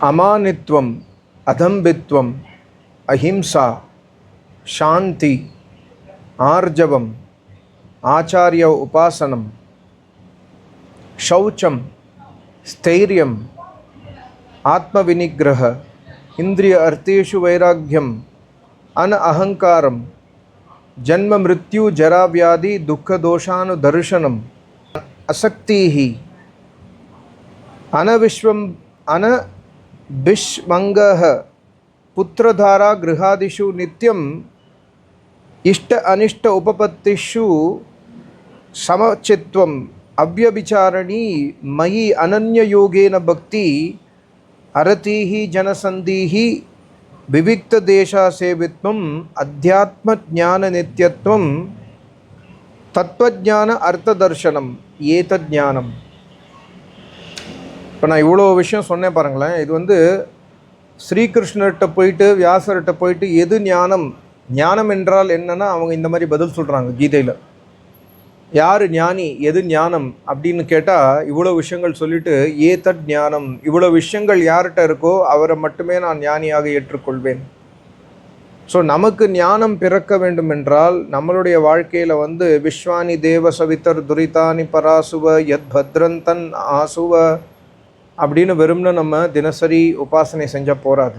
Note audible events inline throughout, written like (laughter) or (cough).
అమానిత్వం అధంబిత్వం అహింస శాంతి ఆర్జవం ఆచార్య ఉపాసనం శౌచం స్థైర్యం ఆత్మవినిగ్రహ ఇంద్రియ అర్థేషు వైరాగ్యం అన అహంకారం జన్మ మృత్యు జరావ్యాధి దుఃఖదోషాను దర్శనం అసక్తి అనవిశ్వం అన भिष्मङ्गः पुत्रधारा गृहादिषु नित्यम् इष्ट अनिष्ट उपपत्तिषु समचित्वम् अव्यभिचारणी मयि अनन्ययोगेन भक्ति अरतीः जनसन्धिः विविक्तदेशासेवित्वम् अध्यात्मज्ञाननित्यत्वं तत्त्वज्ञान अर्थदर्शनम् एतज्ज्ञानम् இப்போ நான் இவ்வளோ விஷயம் சொன்னேன் பாருங்களேன். இது வந்து ஸ்ரீகிருஷ்ணர்கிட்ட போயிட்டு வியாசர்கிட்ட போயிட்டு எது ஞானம்? ஞானம் என்றால் என்னன்னா அவங்க இந்த மாதிரி பதில் சொல்கிறாங்க கீதையில். யார் ஞானி? எது ஞானம்? அப்படின்னு கேட்டால் இவ்வளோ விஷயங்கள் சொல்லிட்டு ஏதட் ஞானம்? இவ்வளோ விஷயங்கள் யார்கிட்ட இருக்கோ அவரை மட்டுமே நான் ஞானியாக ஏற்றுக்கொள்வேன். ஸோ நமக்கு ஞானம் பிறக்க வேண்டும் என்றால் நம்மளுடைய வாழ்க்கையில் வந்து விஸ்வானி தேவ சவித்தர் துரிதானி பராசுவ யத் பத்ரந்தன் ஆசுவ அப்படின்னு வெறும்னு நம்ம தினசரி உபாசனை செஞ்சால்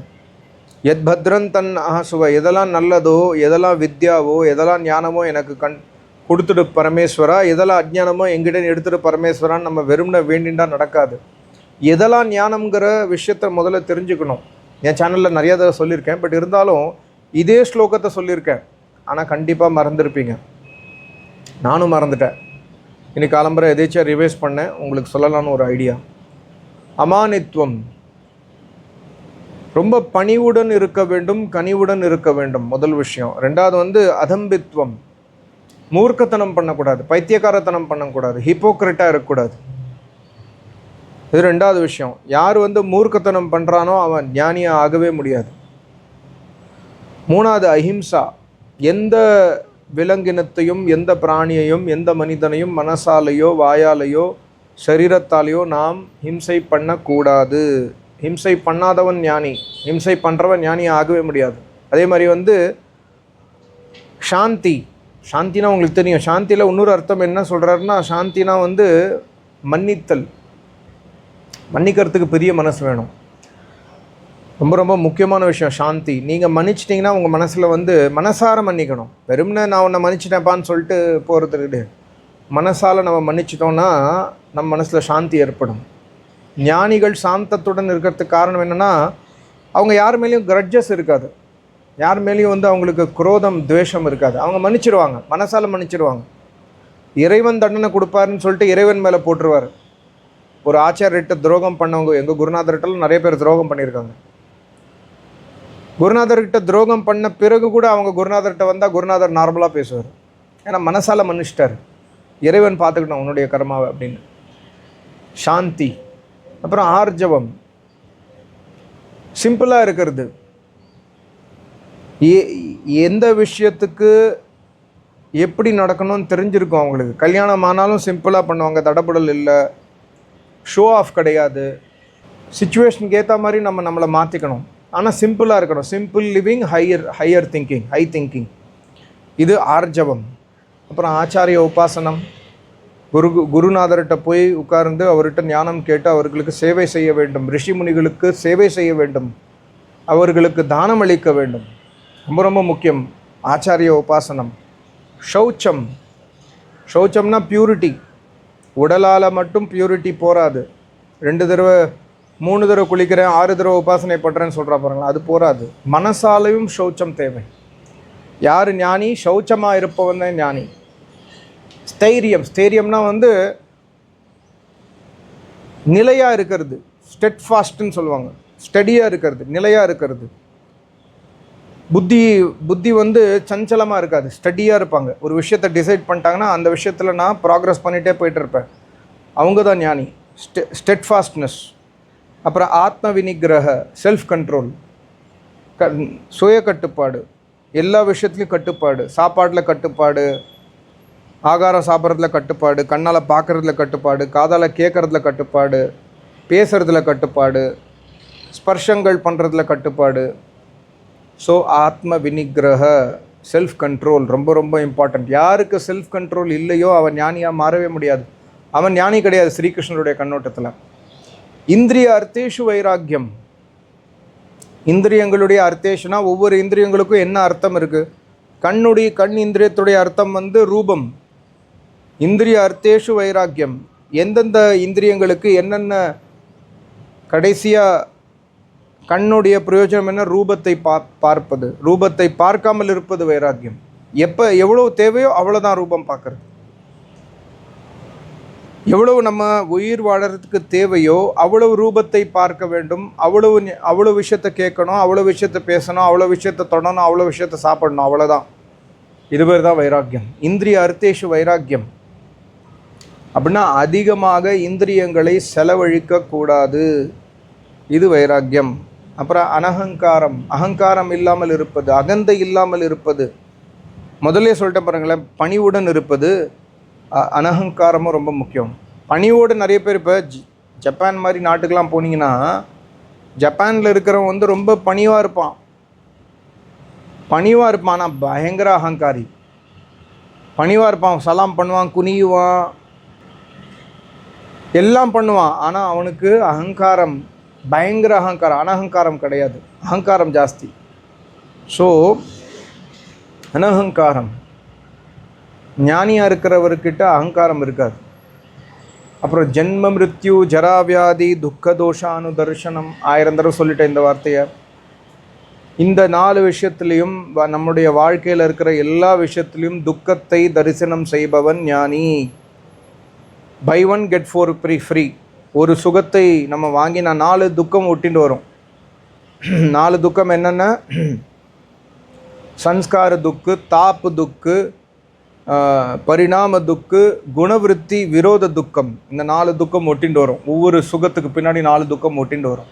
எத் பத்ரன் தன் அகசுவ எதெல்லாம் நல்லதோ எதெல்லாம் வித்யாவோ எதெல்லாம் ஞானமோ எனக்கு கண் கொடுத்துடு பரமேஸ்வரா எதெல்லாம் அஜ்ஞானமோ எங்கிட்ட எடுத்துட்டு பரமேஸ்வரான்னு நம்ம வெறும்ன வேண்டிண்டா நடக்காது. எதெல்லாம் ஞானம்ங்கிற விஷயத்த முதல்ல தெரிஞ்சுக்கணும். என் சேனலில் நிறைய தடவை சொல்லியிருக்கேன். பட் இருந்தாலும் இதே ஸ்லோகத்தை சொல்லியிருக்கேன். ஆனால் கண்டிப்பாக மறந்துருப்பீங்க. நானும் மறந்துட்டேன். இன்னைக்கு காலம்பரை எதேச்சியாக ரிவைஸ் பண்ணேன். உங்களுக்கு சொல்லலான்னு ஒரு ஐடியா அமானித்துவம். ரொம்ப பணிவுடன் இருக்க வேண்டும் கனிவுடன் இருக்க வேண்டும். முதல் விஷயம். ரெண்டாவது வந்து அதம்பித்துவம். மூர்க்கத்தனம் பண்ணக்கூடாது. பைத்தியக்காரத்தனம் பண்ணக்கூடாது. ஹிப்போக்ரட்டாக இருக்கக்கூடாது. இது ரெண்டாவது விஷயம். யார் வந்து மூர்க்கத்தனம் பண்ணுறானோ அவன் ஞானியாக ஆகவே முடியாது. மூணாவது அஹிம்சா. எந்த விலங்கினத்தையும் எந்த பிராணியையும் எந்த மனிதனையும் மனசாலேயோ வாயாலேயோ சரீரத்தாலேயோ நாம் ஹிம்சை பண்ணக்கூடாது. ஹிம்சை பண்ணாதவன் ஞானி. ஹிம்சை பண்ணுறவன் ஞானி ஆகவே முடியாது. அதே மாதிரி வந்து சாந்தி சாந்தினா உங்களுக்கு தெரியும். சாந்தியில் இன்னொரு அர்த்தம் என்ன சொல்கிறாருன்னா சாந்தினா வந்து மன்னித்தல். மன்னிக்கிறதுக்கு பெரிய மனசு வேணும். ரொம்ப ரொம்ப முக்கியமான விஷயம் சாந்தி நீங்கள் மன்னிச்சிட்டிங்கன்னா உங்கள் மனசில் வந்து மனசார மன்னிக்கணும். வெறும்னு நான் உன்னை மன்னிச்சிட்டேன்ப்பான்னு சொல்லிட்டு போகிறது கிடையாது. மனசால் நம்ம மன்னிச்சிட்டோன்னா நம் மனசில் சாந்தி ஏற்படும். ஞானிகள் சாந்தத்துடன் இருக்கிறதுக்கு காரணம் என்னென்னா அவங்க யார் மேலேயும் கிரட்ஜஸ் இருக்காது. யார் மேலேயும் வந்து அவங்களுக்கு குரோதம் துவேஷம் இருக்காது. அவங்க மன்னிச்சிடுவாங்க மனசால் மன்னிச்சிடுவாங்க இறைவன் தண்டனை கொடுப்பாருன்னு சொல்லிட்டு இறைவன் மேலே போட்டுருவார். ஒரு ஆச்சாரியர்கிட்ட துரோகம் பண்ணவங்க எங்கள் குருநாதர்கிட்டலாம் நிறைய பேர் துரோகம் பண்ணியிருக்காங்க. குருநாதர்கிட்ட துரோகம் பண்ண பிறகு கூட அவங்க குருநாதர்கிட்ட வந்தால் குருநாதர் நார்மலாக பேசுவார். ஏன்னா மனசால் மன்னிச்சிட்டார். இறைவன் பார்த்துக்கிட்டோம் உன்னுடைய கர்மாவை அப்படின்னு. சாந்தி அப்புறம் ஆர்ஜவம். சிம்பிளாக இருக்கிறது. ஏ எந்த விஷயத்துக்கு எப்படி நடக்கணும்னு தெரிஞ்சிருக்கும் அவங்களுக்கு. கல்யாணம் ஆனாலும் சிம்பிளாக பண்ணுவாங்க தடபுடல் இல்லை ஷோ ஆஃப் கிடையாது. சுச்சுவேஷனுக்கு ஏற்ற மாதிரி நம்ம நம்மளை மாற்றிக்கணும் ஆனால் சிம்பிளாக இருக்கணும். Simple living higher higher thinking high thinking இது ஆர்ஜவம். அப்புறம் ஆச்சாரிய உபாசனம். குரு குருநாதர்கிட்ட போய் உட்கார்ந்து அவர்கிட்ட ஞானம் கேட்டு அவர்களுக்கு சேவை செய்ய வேண்டும். ரிஷி முனிகளுக்கு சேவை செய்ய வேண்டும். அவர்களுக்கு தானம் அளிக்க வேண்டும். ரொம்ப ரொம்ப முக்கியம். ஆச்சாரிய உபாசனம். ஷௌச்சம். ஷௌச்சம்னா பியூரிட்டி உடலால் மட்டும் பியூரிட்டி போராது ரெண்டு தடவை மூணு தடவை குளிக்கிறேன் ஆறு தடவை உபாசனை பண்ணுறேன்னு சொல்கிறா பாருங்களா அது போராது மனசாலையும் ஷௌச்சம் தேவை. யார் ஞானி? ஷௌச்சமாக இருப்பவன் தான் ஞானி. ஸ்தைரியம் ஸ்தைரியம்னா வந்து நிலையாக இருக்கிறது. ஸ்டெட் ஃபாஸ்ட்னு சொல்லுவாங்க. ஸ்டடியாக இருக்கிறது நிலையாக இருக்கிறது. புத்தி புத்தி வந்து சஞ்சலமாக இருக்காது. ஸ்டடியாக இருப்பாங்க. ஒரு விஷயத்தை டிசைட் பண்ணிட்டாங்கன்னா அந்த விஷயத்தில் நான் ப்ராக்ரஸ் பண்ணிகிட்டே போயிட்டு இருப்பேன். அவங்க தான் ஞானி. ஸ்டெ ஸ்டெட் ஃபாஸ்ட்னஸ் அப்புறம் ஆத்ம வினிகிரக செல்ஃப் கண்ட்ரோல் க சுய கட்டுப்பாடு எல்லா விஷயத்துலையும் கட்டுப்பாடு. சாப்பாட்டில் கட்டுப்பாடு. ஆகாரம் சாப்பிட்றதுல கட்டுப்பாடு கண்ணால் பார்க்குறதுல கட்டுப்பாடு காதால் கேட்குறதுல கட்டுப்பாடு பேசுகிறதுல கட்டுப்பாடு ஸ்பர்ஷங்கள் பண்ணுறதுல கட்டுப்பாடு. ஸோ ஆத்ம வினிகிரக செல்ஃப் கண்ட்ரோல் ரொம்ப ரொம்ப இம்பார்ட்டண்ட் யாருக்கு செல்ஃப் கண்ட்ரோல் இல்லையோ அவன் ஞானியாக மாறவே முடியாது. அவன் ஞானி கிடையாது ஸ்ரீகிருஷ்ணருடைய கண்ணோட்டத்தில். இந்திரிய அர்த்தேஷு வைராக்கியம். இந்திரியங்களுடைய அர்த்தேஷனா ஒவ்வொரு இந்திரியங்களுக்கும் என்ன அர்த்தம் இருக்குது கண்ணுடைய கண் இந்திரியத்துடைய அர்த்தம் வந்து ரூபம். இந்திரிய அர்த்தேஷு வைராக்கியம். எந்தெந்த இந்திரியங்களுக்கு என்னென்ன கடைசியாக கண்ணுடைய பிரயோஜனம் என்ன? ரூபத்தை பா பார்ப்பது. ரூபத்தை பார்க்காமல் இருப்பது வைராக்கியம். எப்போ எவ்வளோ தேவையோ அவ்வளோதான் ரூபம் பார்க்குறது. எவ்வளவு நம்ம உயிர் வாழறதுக்கு தேவையோ அவ்வளவு ரூபத்தை பார்க்க வேண்டும். அவ்வளவு அவ்வளோ அவ்வளவு விஷயத்த கேட்கணும் அவ்வளோ விஷயத்த பேசணும் அவ்வளோ விஷயத்த தொடணும் அவ்வளோ விஷயத்த சாப்பிடணும் அவ்வளோதான் இது தான் வைராக்கியம். இந்திரிய அர்த்தேஷு வைராக்கியம். அப்படின்னா அதிகமாக இந்திரியங்களை செலவழிக்கக்கூடாது. இது வைராக்கியம். அப்புறம் அனகங்காரம். அகங்காரம் இல்லாமல் இருப்பது அகந்தை இல்லாமல் இருப்பது. முதல்ல சொல்லிட்டேன் பாருங்களேன் பணிவுடன் இருப்பது அ- அனகங்காரமும் ரொம்ப முக்கியம். பணிவோடு நிறைய பேர் இப்போ ஜ- ஜப்பான் மாதிரி நாட்டுக்கெலாம் போனீங்கன்னா ஜப்பானில் இருக்கிறவன் வந்து ரொம்ப பணிவாக இருப்பான். பணிவாக இருப்பான் ஆனால் பயங்கர அகங்காரி. பணிவாக இருப்பான் சலாம் பண்ணுவான் குனியுவான் எல்லாம் பண்ணுவான். ஆனால் அவனுக்கு அகங்காரம் பயங்கர அகங்காரம் அனகங்காரம் கிடையாது. அகங்காரம் ஜாஸ்தி. ஸோ அனகங்காரம். ஞானியாக இருக்கிறவர்கிட்ட அகங்காரம் இருக்காது. அப்புறம் ஜென்ம மிருத்யு ஜராவியாதி துக்க தோஷானு தரிசனம் ஆயிரம் தடவை சொல்லிட்டேன் இந்த வார்த்தையை. இந்த நாலு விஷயத்துலேயும் வ- நம்முடைய வாழ்க்கையில் இருக்கிற எல்லா விஷயத்துலேயும் துக்கத்தை தரிசனம் செய்பவன் ஞானி. Buy one get four free free ஒரு சுகத்தை நம்ம வாங்கினா நாலு துக்கம் ஒட்டிட்டு வரும். (clears throat) நாலு துக்கம் என்னென்ன சன்ஸ்கார துக்கு தாப்பு துக்கு பரிணாம துக்கு குணவிருத்தி விரோத துக்கம். இந்த நாலு துக்கம் ஒட்டிண்டு வரும். ஒவ்வொரு சுகத்துக்கு பின்னாடி நாலு துக்கம் ஒட்டிண்டு வரும்.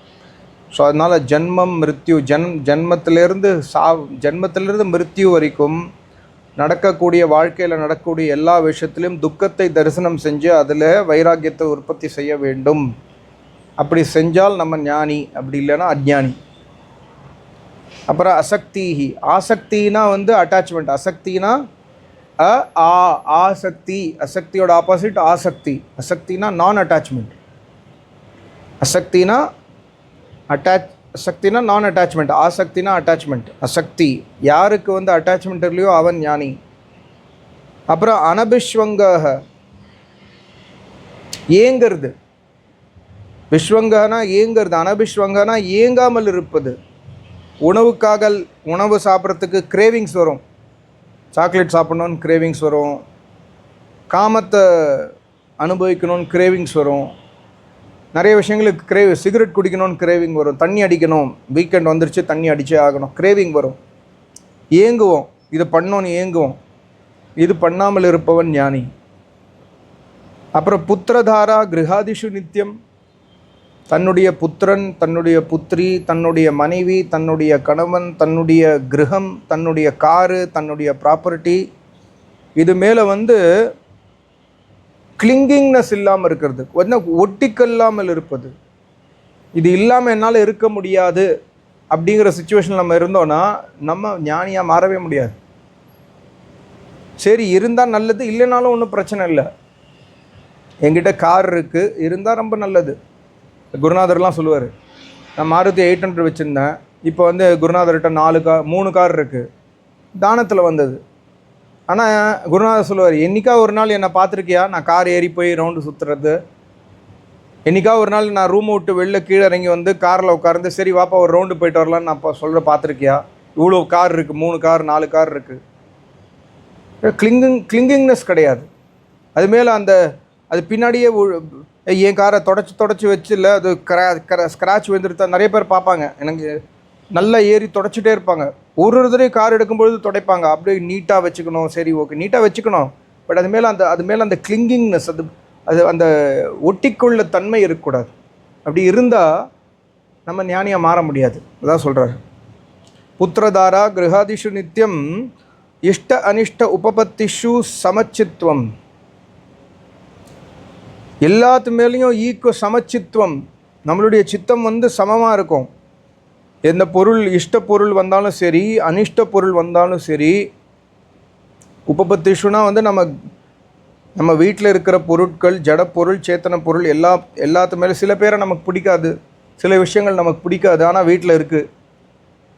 ஸோ அதனால் ஜென்மம் மிருத்யு ஜென் ஜென்மத்திலேருந்து சா ஜென்மத்திலிருந்து மிருத்யு வரைக்கும் நடக்கக்கூடிய வாழ்க்கையில் நடக்கக்கூடிய எல்லா விஷயத்துலையும் துக்கத்தை தரிசனம் செஞ்சு அதில் வைராக்கியத்தை உற்பத்தி செய்ய வேண்டும். அப்படி செஞ்சால் நம்ம ஞானி அப்படி இல்லைன்னா அஜ்ஞானி அப்புறம் அசக்திஹி. ஆசக்தினா வந்து அட்டாச்மெண்ட் அசக்தினா அ ஆ ஆசக்தி. அசக்தியோட ஆப்போசிட் ஆசக்தி. அசக்தினா நான் அட்டாச்மெண்ட் அசக்தினா அட்டாச் சக்தினா நான் அட்டாச்மெண்ட் ஆசக்தினா அட்டாச்மெண்ட் அசக்தி யாருக்கு வந்து அட்டாச்மெண்ட் இல்லையோ அவன் ஞானி. அப்புறம் அனபிஸ்வங்கக ஏங்கிறது. விஸ்வங்கனா ஏங்கிறது. அனபிஸ்வங்கனா ஏங்காமல் இருப்பது. உணவுக்காக உணவு சாப்பிட்றதுக்கு கிரேவிங்ஸ் வரும். சாக்லேட் சாப்பிட்ணுன்னு கிரேவிங்ஸ் வரும். காமத்தை அனுபவிக்கணும்னு கிரேவிங்ஸ் வரும். நிறைய விஷயங்களுக்கு கிரேவ் சிகரெட் குடிக்கணும்னு கிரேவிங் வரும். தண்ணி அடிக்கணும். வீக்கெண்ட் வந்துருச்சு தண்ணி அடிச்சே ஆகணும். கிரேவிங் வரும். ஏங்குவோம். இது பண்ணோன்னு ஏங்குவோம். இது பண்ணாமல் இருப்பவன் ஞானி. அப்புறம் புத்திரதாரா கிரகாதிஷு நித்தியம் தன்னுடைய புத்திரன் தன்னுடைய புத்திரி தன்னுடைய மனைவி தன்னுடைய கணவன் தன்னுடைய கிரகம் தன்னுடைய காரு தன்னுடைய ப்ராப்பர்ட்டி இது மேலே வந்து கிளிங்கிங்னஸ் இல்லாமல் இருக்கிறது. கொஞ்சம் ஒட்டிக்கல்லாமல் இருப்பது. இது இல்லாமல் என்னால் இருக்க முடியாது அப்படிங்கிற சுச்சுவேஷன் நம்ம இருந்தோன்னா நம்ம ஞானியாக மாறவே முடியாது. சரி இருந்தால் நல்லது இல்லைனாலும் ஒன்றும் பிரச்சனை இல்லை. என்கிட்ட கார் இருக்குது இருந்தால் ரொம்ப நல்லது. குருநாதர்லாம் சொல்லுவார். நான் மாருதி எயிட் ஹண்ட்ரட் வச்சுருந்தேன். இப்போ வந்து குருநாதர்கிட்ட நாலு கார் மூணு கார் இருக்குது தானத்தில் வந்தது. ஆனால் குருநாதர் சொல்லுவார் என்னைக்கா ஒரு நாள் என்னை பார்த்துருக்கியா? நான் கார் ஏறி போய் ரவுண்டு சுற்றுறது என்னைக்கா ஒரு நாள் நான் ரூமை விட்டு வெளில கீழே இறங்கி வந்து காரில் உட்கார்ந்து சரி வாப்பா ஒரு ரவுண்டு போயிட்டு வரலான்னு நான் இப்போ சொல்கிற பார்த்துருக்கியா? இவ்வளோ கார் இருக்குது மூணு கார் நாலு கார் இருக்குது கிளிங்கிங் கிளிங்கிங்னஸ் கிடையாது. அது மேலே அந்த அது பின்னாடியே என் காரை தொடச்சி தொடச்சி வச்சு இல்லை அது கிரா ஸ்க்ராட்ச் விழுந்துருத்தா நிறைய பேர் பார்ப்பாங்க. எனக்கு நல்லா ஏறி தொடச்சிட்டே இருப்பாங்க. ஒரு ஒரு தடவை கார் எடுக்கும்பொழுது துடைப்பாங்க. அப்படியே நீட்டாக வச்சுக்கணும். சரி ஓகே நீட்டாக வச்சுக்கணும். பட் அது மேலே அந்த அது மேலே அந்த கிளிங்கிங்னஸ் அது அது அந்த ஒட்டிக்கொள்ள தன்மை இருக்கக்கூடாது. அப்படி இருந்தால் நம்ம ஞானியாக மாற முடியாது. அதான் சொல்கிறாரு புத்திரதாரா கிரகாதிஷு நித்தியம் இஷ்ட அனிஷ்ட உபபத்திஷு சமச்சித்துவம். எல்லாத்து மேலேயும் ஈக்குவ சமச்சித்துவம். நம்மளுடைய சித்தம் வந்து சமமாக இருக்கும். எந்த பொருள் இஷ்ட பொருள் வந்தாலும் சரி அனிஷ்ட பொருள் வந்தாலும் சரி உபபத்திஷுனா வந்து நம்ம நம்ம வீட்டில் இருக்கிற பொருட்கள் ஜட பொருள் சேத்தன பொருள் எல்லா எல்லாத்து மேலே சில பேரை நமக்கு பிடிக்காது. சில விஷயங்கள் நமக்கு பிடிக்காது ஆனால் வீட்டில் இருக்குது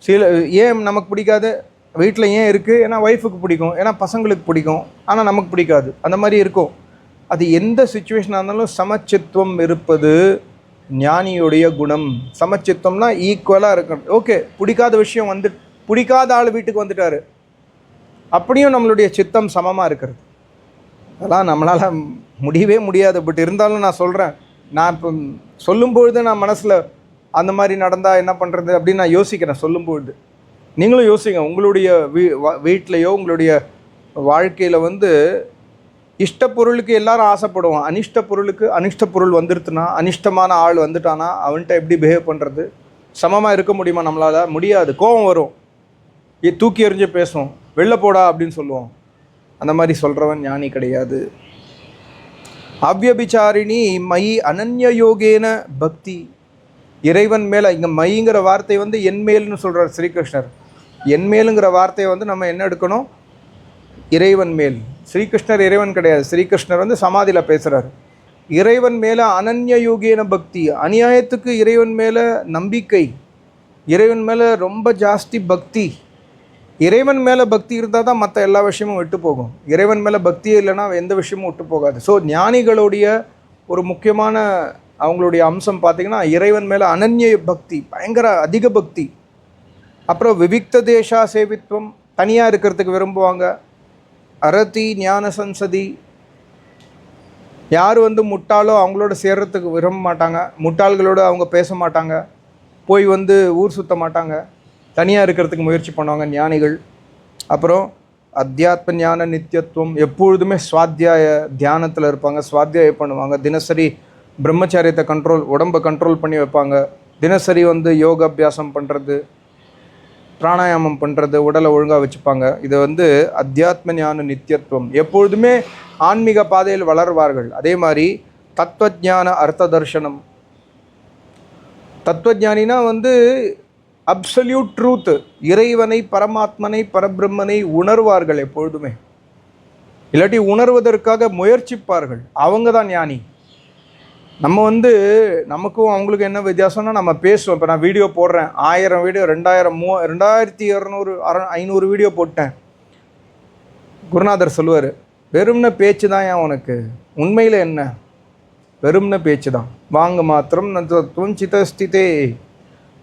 சில ஏன் நமக்கு பிடிக்காது? வீட்டில் ஏன் இருக்குது ஏன்னா ஒய்ஃபுக்கு பிடிக்கும் ஏன்னா பசங்களுக்கு பிடிக்கும் ஆனால் நமக்கு பிடிக்காது. அந்த மாதிரி இருக்கும். அது எந்த சுச்சுவேஷனாக இருந்தாலும் சமச்சித்துவம் இருப்பது ஞானியுடைய குணம் சமச்சித்தம்னா ஈக்குவலாக இருக்கணும். ஓகே பிடிக்காத விஷயம் வந்து பிடிக்காத ஆள் வீட்டுக்கு வந்துட்டாரு. அப்படியும் நம்மளுடைய சித்தம் சமமாக இருக்கிறது. அதெல்லாம் நம்மளால் முடியவே முடியாது. பட் இருந்தாலும் நான் சொல்கிறேன் நான் இப்போ சொல்லும்பொழுது நான் மனசில் அந்த மாதிரி நடந்தால் என்ன பண்ணுறது அப்படின்னு நான் யோசிக்கிறேன் சொல்லும்பொழுது. நீங்களும் யோசிங்க. உங்களுடைய வீ வீட்லேயோ உங்களுடைய வாழ்க்கையில் வந்து இஷ்ட பொருளுக்கு எல்லாரும் ஆசைப்படுவோம் அனிஷ்ட பொருளுக்கு அனிஷ்ட பொருள் வந்துருத்துனா அனிஷ்டமான ஆள் வந்துட்டானா அவன்கிட்ட எப்படி பிஹேவ் பண்ணுறது சமமாக இருக்க முடியுமா நம்மளால்? முடியாது. கோபம் வரும். ஏ தூக்கி எறிஞ்சு பேசுவோம் வெளில போடா அப்படின்னு சொல்லுவோம். அந்த மாதிரி சொல்கிறவன் ஞானி கிடையாது. அவ்யபிச்சாரிணி மயி அனன்ய யோகேன பக்தி. இறைவன் மேலே இங்கே மைங்கிற வார்த்தை வந்து என் மேல்னு சொல்கிறார் ஸ்ரீகிருஷ்ணர். என் மேலுங்கிற வார்த்தையை வந்து நம்ம என்ன எடுக்கணும்? இறைவன் மேல். ஸ்ரீகிருஷ்ணர் இறைவன் கிடையாது. ஸ்ரீகிருஷ்ணர் வந்து சமாதியில் பேசுகிறார் இறைவன் மேலே அனன்ய யோகியன பக்தி அநியாயத்துக்கு இறைவன் மேலே நம்பிக்கை இறைவன் மேலே ரொம்ப ஜாஸ்தி பக்தி இறைவன் மேலே பக்தி இருந்தால் தான் மற்ற எல்லா விஷயமும் விட்டு போகும். இறைவன் மேலே பக்தியே இல்லைன்னா எந்த விஷயமும் விட்டு போகாது. ஸோ ஞானிகளுடைய ஒரு முக்கியமான அவங்களுடைய அம்சம் பார்த்திங்கன்னா இறைவன் மேலே அனன்ய பக்தி பயங்கர அதிக பக்தி. அப்புறம் விவிக்த தேசா சேவித்வம் தனியாக இருக்கிறதுக்கு விரும்புவாங்க. அரதி ஞான சன்சதி யார் வந்து முட்டாளோ அவங்களோட சேர்றதுக்கு விரும்ப மாட்டாங்க. முட்டாள்களோட அவங்க பேச மாட்டாங்க. போய் வந்து ஊர் சுத்த மாட்டாங்க. தனியாக இருக்கிறதுக்கு முயற்சி பண்ணுவாங்க ஞானிகள். அப்புறம் அத்தியாத்ம ஞான நித்தியத்துவம். எப்பொழுதுமே சுவாத்தியாய தியானத்தில் இருப்பாங்க. சுவாத்தியாயம் பண்ணுவாங்க. தினசரி பிரம்மச்சாரியத்தை கண்ட்ரோல் உடம்பை கண்ட்ரோல் பண்ணி வைப்பாங்க. தினசரி வந்து யோகாபியாசம் பண்ணுறது பிராணாயாமம் பண்ணுறது உடலை ஒழுங்காக வச்சுப்பாங்க. இது வந்து அத்தியாத்ம ஞான நித்தியத்துவம். எப்பொழுதுமே ஆன்மீக பாதையில் வளர்வார்கள். அதே மாதிரி தத்துவஜான அர்த்த தர்ஷனம் தத்துவஜானினா வந்து அப்சல்யூட் ட்ரூத் இறைவனை பரமாத்மனை பரபிரம்மனை உணர்வார்கள் எப்பொழுதுமே. இல்லாட்டி உணர்வதற்காக முயற்சிப்பார்கள். அவங்க தான் ஞானி. நம்ம வந்து நமக்கும் அவங்களுக்கும் என்ன வித்தியாசம்னா நம்ம பேசுவோம் இப்போ நான் வீடியோ போடுறேன். ஆயிரம் வீடியோ ரெண்டாயிரம் மூ ரெண்டாயிரத்தி இரநூறு அற ஐநூறு வீடியோ போட்டேன். குருநாதர் சொல்லுவார் வெறும்ன பேச்சு தான் ஏன் உனக்கு? உண்மையில் என்ன? வெறும்ன பேச்சு தான். வாங்க மாத்திரம் தத்துவம் சிதஸ்திதே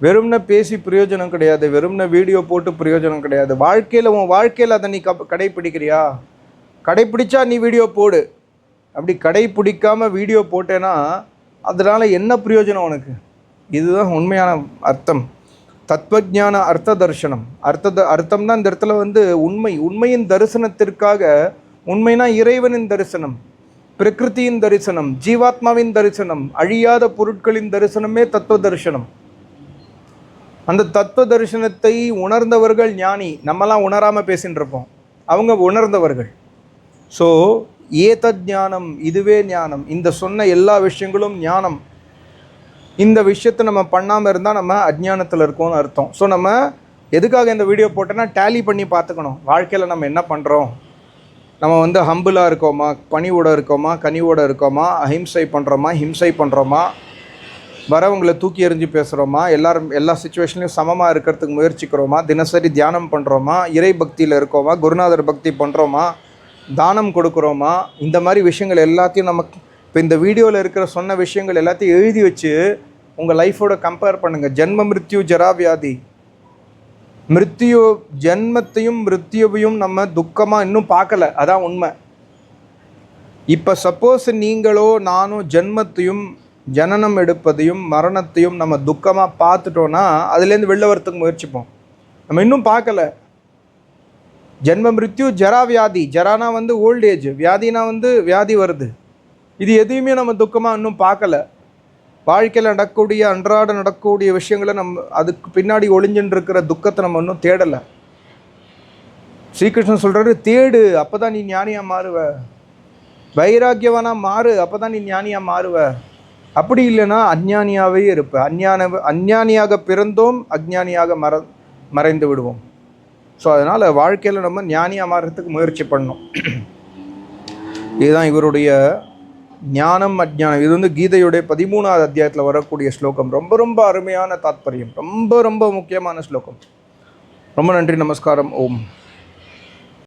வெறும்ன பேசி பிரயோஜனம் கிடையாது. வெறும்ன வீடியோ போட்டு பிரயோஜனம் கிடையாது. வாழ்க்கையில் உன் வாழ்க்கையில் அதை நீ க கடைப்பிடிக்கிறியா? கடைப்பிடிச்சா நீ வீடியோ போடு. அப்படி கடைப்பிடிக்காமல் வீடியோ போட்டேன்னா அதனால் என்ன பிரயோஜனம் உனக்கு? இதுதான் உண்மையான அர்த்தம். தத்வஜான அர்த்த தர்சனம். அர்த்த அர்த்தம்னா இந்த இடத்துல வந்து உண்மை. உண்மையின் தரிசனத்திற்காக உண்மைனா இறைவனின் தரிசனம் பிரகிருதியின் தரிசனம் ஜீவாத்மாவின் தரிசனம் அழியாத பொருட்களின் தரிசனமே தத்துவ தரிசனம். அந்த தத்துவ தரிசனத்தை உணர்ந்தவர்கள் ஞானி. நம்மலாம் உணராமல் பேசின்னு இருப்போம் அவங்க உணர்ந்தவர்கள். ஸோ ஏதத் ஞானம் இதுவே ஞானம். இந்த சொன்ன எல்லா விஷயங்களும் ஞானம். இந்த விஷயத்தை நம்ம பண்ணாமல் இருந்தால் நம்ம அஜ்ஞானத்தில் இருக்கோம்னு அர்த்தம். ஸோ நம்ம எதுக்காக இந்த வீடியோ போட்டோன்னா டேலி பண்ணி பார்த்துக்கணும். வாழ்க்கையில் நம்ம என்ன பண்ணுறோம் நம்ம வந்து ஹம்பிளாக இருக்கோமா? பணிவோட இருக்கோமா? கனிவோட இருக்கோமா? அஹிம்சை பண்ணுறோமா ஹிம்சை பண்ணுறோமா வரவங்களை தூக்கி எறிஞ்சு பேசுகிறோமா எல்லாரும் எல்லா சுச்சுவேஷன்லையும் சமமாக இருக்கிறதுக்கு முயற்சிக்கிறோமா? தினசரி தியானம் பண்ணுறோமா இறை பக்தியில் இருக்கோமா? குருநாதர் பக்தி பண்ணுறோமா தானம் கொடுக்குறோமா? இந்த மாதிரி விஷயங்கள் எல்லாத்தையும் நமக்கு இப்போ இந்த வீடியோவில் இருக்கிற சொன்ன விஷயங்கள் எல்லாத்தையும் எழுதி வச்சு உங்கள் லைஃபோட கம்பேர் பண்ணுங்கள் ஜென்ம மிருத்யு ஜராவியாதி மிருத்யு ஜென்மத்தையும் மிருத்யுவையும் நம்ம துக்கமாக இன்னும் பார்க்கல. அதான் உண்மை. இப்போ சப்போஸ் நீங்களோ நானும் ஜென்மத்தையும் ஜனனம் எடுப்பதையும் மரணத்தையும் நம்ம துக்கமாக பார்த்துட்டோன்னா அதுலேருந்து வெளில வரத்துக்கு முயற்சிப்போம். நம்ம இன்னும் பார்க்கல. ஜென்ம மிருத்யு ஜரா வியாதி. ஜரானா வந்து ஓல்ட் ஏஜ் வியாதினா வந்து வியாதி வருது. இது எதையுமே நம்ம துக்கமாக இன்னும் பார்க்கல. வாழ்க்கையில் நடக்கக்கூடிய அன்றாட நடக்கக்கூடிய விஷயங்களை நம்ம அதுக்கு பின்னாடி ஒளிஞ்சுன்னு இருக்கிற துக்கத்தை நம்ம இன்னும் தேடலை. ஸ்ரீகிருஷ்ணன் சொல்கிறாரு தேடு அப்போ தான் நீ ஞானியாக மாறுவ. வைராக்கியவனாக மாறு அப்போ தான் நீ ஞானியாக மாறுவ. அப்படி இல்லைன்னா அஞ்ஞானியாகவே இருப்பேன் அஞ்ஞான அஞ்ஞானியாக பிறந்தோம் அஞ்ஞானியாக மற மறைந்து விடுவோம். ஸோ அதனால் வாழ்க்கையில் நம்ம ஞானியாக மாறுறதுக்கு முயற்சி பண்ணணும். இதுதான் இவருடைய ஞானம் அஜ்ஞானம். இது வந்து கீதையுடைய பதிமூணாவது அத்தியாயத்தில் வரக்கூடிய ஸ்லோகம். ரொம்ப ரொம்ப அருமையான தாத்பரியம். ரொம்ப ரொம்ப முக்கியமான ஸ்லோகம். ரொம்ப நன்றி நமஸ்காரம். ஓம்.